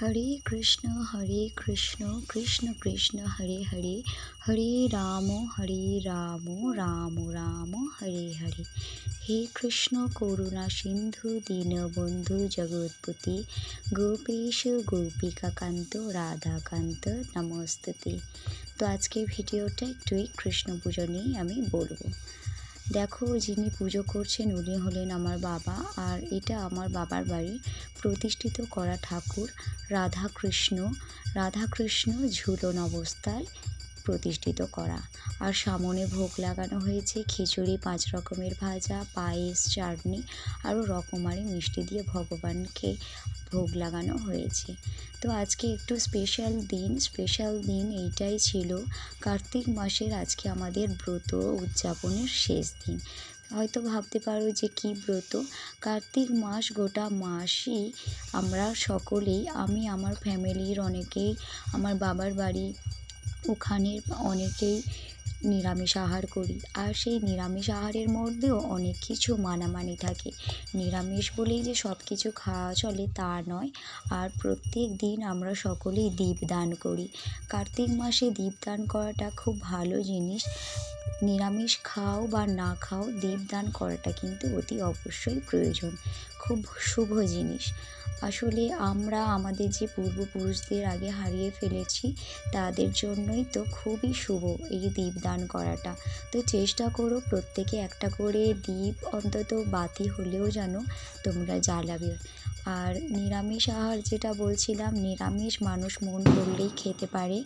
হরে কৃষ্ণ হরে কৃষ্ণ কৃষ্ণ কৃষ্ণ, হরে হরে হরে রাম হরে রাম রাম রাম, হরে হরে। হে কৃষ্ণ করুণা সিন্ধু, দীনবন্ধু জগৎপতি, গোপেশ, গোপিকাকান্ত, রাধাকান্ত, নমস্তুতে। তো আজকের ভিডিওটা একটুই কৃষ্ণ পুজো নিয়েই আমি বলব। দেখো যিনি পুজো করছেন উনি হলেন আমার বাবা আর এটা আমার বাবার বাড়ি। প্রতিষ্ঠিত করা ঠাকুর রাধাকৃষ্ণ। রাধাকৃষ্ণ ঝুলন অবস্থায় প্রতিষ্ঠিত করা। আর সামনে ভোগ লাগানো হয়েছে খিচুড়ি, পাঁচ রকমের ভাজা, পায়েস, চাটনি আরও রকমারি মিষ্টি দিয়ে ভগবানকে ভোগ লাগানো হয়েছে। তো আজকে একটু স্পেশাল দিন। স্পেশাল দিন এইটাই ছিল কার্তিক মাসের আজকে আমাদের ব্রত উদযাপনের শেষ দিন। হয়তো ভাবতে পারো যে কী ব্রত? কার্তিক মাস গোটা মাসই আমরা সকলেই, আমি, আমার ফ্যামিলির অনেকেই, আমার বাবার বাড়ি ওখানের অনেকেই নিরামিষ আহার করি। আর সেই নিরামিষ আহারের মধ্যেও অনেক কিছু মানামানি থাকে। নিরামিষ বলেই যে সব কিছু খাওয়া চলে তা নয়। আর প্রত্যেক দিন আমরা সকলেই দীপদান করি। কার্তিক মাসে দীপদান করাটা খুব ভালো জিনিস। নিরামিষ খাও বা না খাও দীপদান করাটা কিন্তু অতি অবশ্যই প্রয়োজন। খুব শুভ জিনিস। আসলে আমরা আমাদের যে পূর্বপুরুষদের আগে হারিয়ে ফেলেছি, তাদের জন্যই তো খুবই শুভ এই দীপদান করাটা। তো চেষ্টা করো প্রত্যেকে একটা করে দীপ অন্তত বাতি হলেও যেন তোমরা জ্বালাবে। আর নিরামিষ আহার যেটা বলছিলাম, নিরামিষ মানুষ মন করলেই খেতে পারে।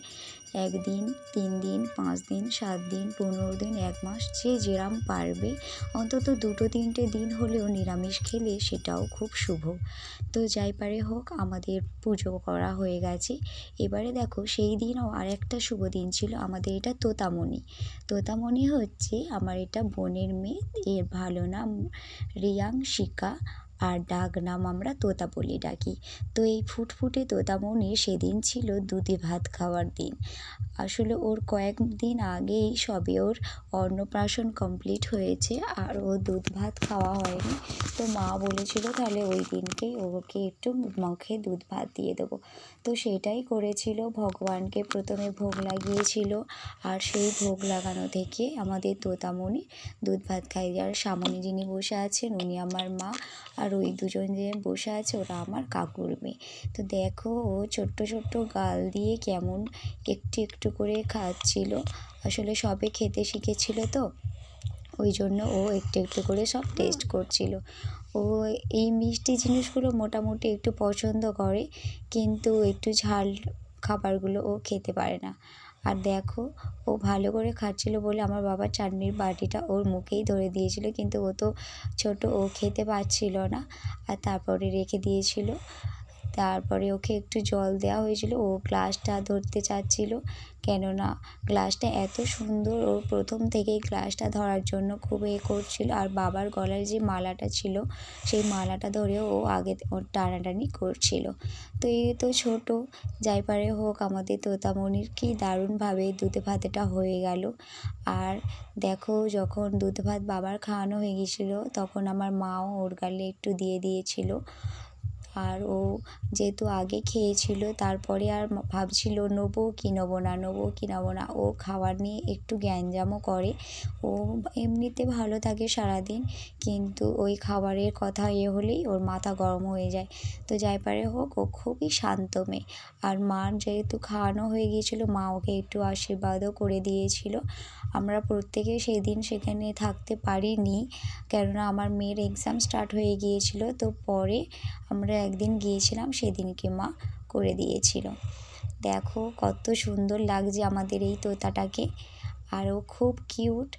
একদিন, তিন দিন, পাঁচ দিন, সাত দিন, পনেরো দিন, এক মাস, যে যেরাম পারবে। অন্তত দুটো তিনটে দিন হলেও নিরামিষ খেলে সেটাও খুব শুভ। তো যাই পারে হোক, আমাদের পুজো করা হয়ে গেছে। এবারে দেখো, সেই দিনও আর একটা শুভ দিন ছিল, আমাদের এটা তোতামণি। তোতামণি হচ্ছে আমার এটা বোনের মেয়ে, এর ভালো নাম রিয়াংশিকা। আর ডাক নাম আমরা তোতা বলে ডাকি। তো এই ফুটফুটে তোতামণি সেদিন ছিল দুধে ভাত খাওয়ার দিন। আসলে ওর কয়েকদিন আগেই সবে ওর অন্নপ্রাশন কমপ্লিট হয়েছে আর ও দুধ ভাত খাওয়া হয়নি। তো মা বলেছিল তাহলে ওই দিনকেই ওকে একটু মুখে দুধ ভাত দিয়ে দেবো। তো সেটাই করেছিল, ভগবানকে প্রথমে ভোগ লাগিয়েছিল আর সেই ভোগ লাগানো থেকে আমাদের তোতামণি দুধ ভাত খাই আর সামনে যিনি বসে আছেন উনি আমার মা আর ওই দুজন যে বসে আছে ওরা আমার কাকুর মেয়ে। তো দেখো ও ছোট্ট ছোট্ট গাল দিয়ে কেমন একটু একটু করে খাচ্ছিল। আসলে সবে খেতে শিখেছিল তো, ওই জন্য ও একটু একটু করে সব টেস্ট করছিল। ও এই মিষ্টি জিনিসগুলো মোটামুটি একটু পছন্দ করে, কিন্তু একটু ঝাল খাবারগুলো ও খেতে পারে না। আর দেখো, ও ভালো করে খাচ্ছিল বলে আমার বাবা চাটনির বাটিটা ওর মুখেই ধরে দিয়েছিল, কিন্তু ও তো ছোটো, ও খেতে পারছিল না। আর তারপরে রেখে দিয়েছিল। তারপরে ওকে একটু জল দেওয়া হয়েছিল। ও গ্লাসটা ধরতে চাচ্ছিল। কেননা গ্লাসটা এত সুন্দর ও প্রথম থেকেই গ্লাসটা ধরার জন্য খুব এ করছিল। আর বাবার গলায় যে মালাটা ছিল, সেই মালাটা ধরেও ও আগে ওর টানাটানি করছিল। তো এই তো ছোট, যাই পারে হোক আমাদের তোতামণির কি দারুণভাবে দুধে ভাতেটা হয়ে গেল। আর দেখো যখন দুধ ভাত বাবার খাওয়ানো হয়ে গিয়েছিল তখন আমার মাও ওর গালে একটু দিয়ে দিয়েছিল। আর ও যেহেতু আগে খেয়েছিল, তারপরে আর ভাবছিল নেব কি নেব না, নেব কি নেব না। ও খাবার নিয়ে একটু গ্যাঞ্জামও করে। ও এমনিতে ভালো থাকে সারাদিন, কিন্তু ওই খাবারের কথা এ হলেই ওর মাথা গরম হয়ে যায়। তো যাই পারে হোক, ও খুবই শান্ত মেয়ে। আর মার যেহেতু খাওয়ানো হয়ে গিয়েছিল, মা ওকে একটু আশীর্বাদও করে দিয়েছিল। আমরা প্রত্যেকে সেদিন সেখানে থাকতে পারিনি, কেননা আমার মেয়ের এক্সাম স্টার্ট হয়ে গিয়েছিল। তো পরে আমরা একদিন গিয়েছিলাম, সেদিনকে মা করে দিয়েছিল। দেখো কত সুন্দর লাগছে আমাদের এই তোতাটাকে। আরও খুব কিউট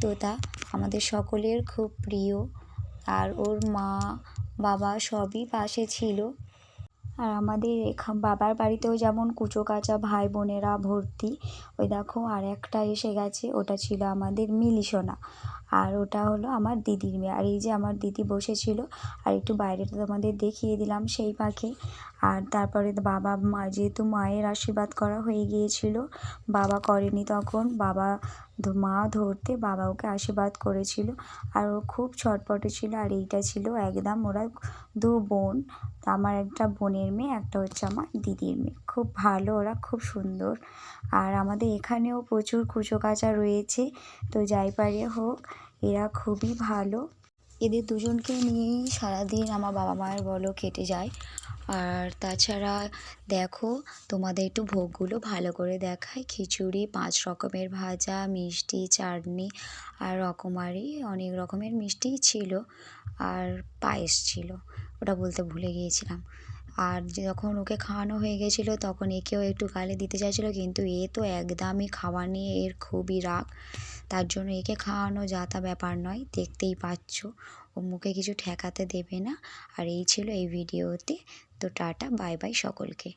তোতা, আমাদের সকলের খুব প্রিয়। আর ওর মা, বাবা সবই পাশে ছিল। আর আমাদের বাবার বাড়িতেও যেমন কুচো কাচা ভাই বোনেরা ভর্তি, ওই দেখো আর একটা এসে গেছে, ওটা ছিল আমাদের মিলিসোনা। আর ওটা হলো আমার দিদির মেয়ে। আর এই যে আমার দিদি বসেছিল, আর একটু বাইরেটা তোমাদের দেখিয়ে দিলাম সেই পাখি। আর তারপরে বাবা মা, যেহেতু মায়ের আশীর্বাদ করা হয়ে গিয়েছিল, বাবা করেনি তখন। বাবা মা ধরতে বাবা ওকে আশীর্বাদ করেছিল। আর ও খুব ছটপটে ছিল, আর এইটা ছিল একদম ওরা দু বোন। আমার একটা বোনের মেয়ে, একটা হচ্ছে আমার দিদির মেয়ে। খুব ভালো, ওরা খুব সুন্দর। আর আমাদের এখানেও প্রচুর কুচো কাচা রয়েছে। তো যাই পারে হোক এরা খুবই ভালো। এদের দুজনকে নিয়েই সারাদিন আমার বাবা মায়ের বলো কেটে যায়। আর তাছাড়া দেখো, তোমাদের একটু ভোগগুলো ভালো করে দেখায় খিচুড়ি, পাঁচ রকমের ভাজা, মিষ্টি, চাটনি আর রকমারি, অনেক রকমের মিষ্টিই ছিল আর পায়েস ছিল। ওটা বলতে ভুলে গিয়েছিলাম। আর যখন ওকে খাওয়ানো হয়ে গেছিল, তখন একেও একটু গালে দিতে চাইছিলো, কিন্তু এ তো একদমই খাওয়া নিয়ে এর খুবই রাগ। তার জন্য একে খাওয়ানো যা তা ব্যাপার নয়, দেখতেই পাচ্ছ। ও মুখে কিছু ঠেকাতে দেবে না। আর এই ছিল এই ভিডিওতে। তো টাটা, বাই বাই সকলকে।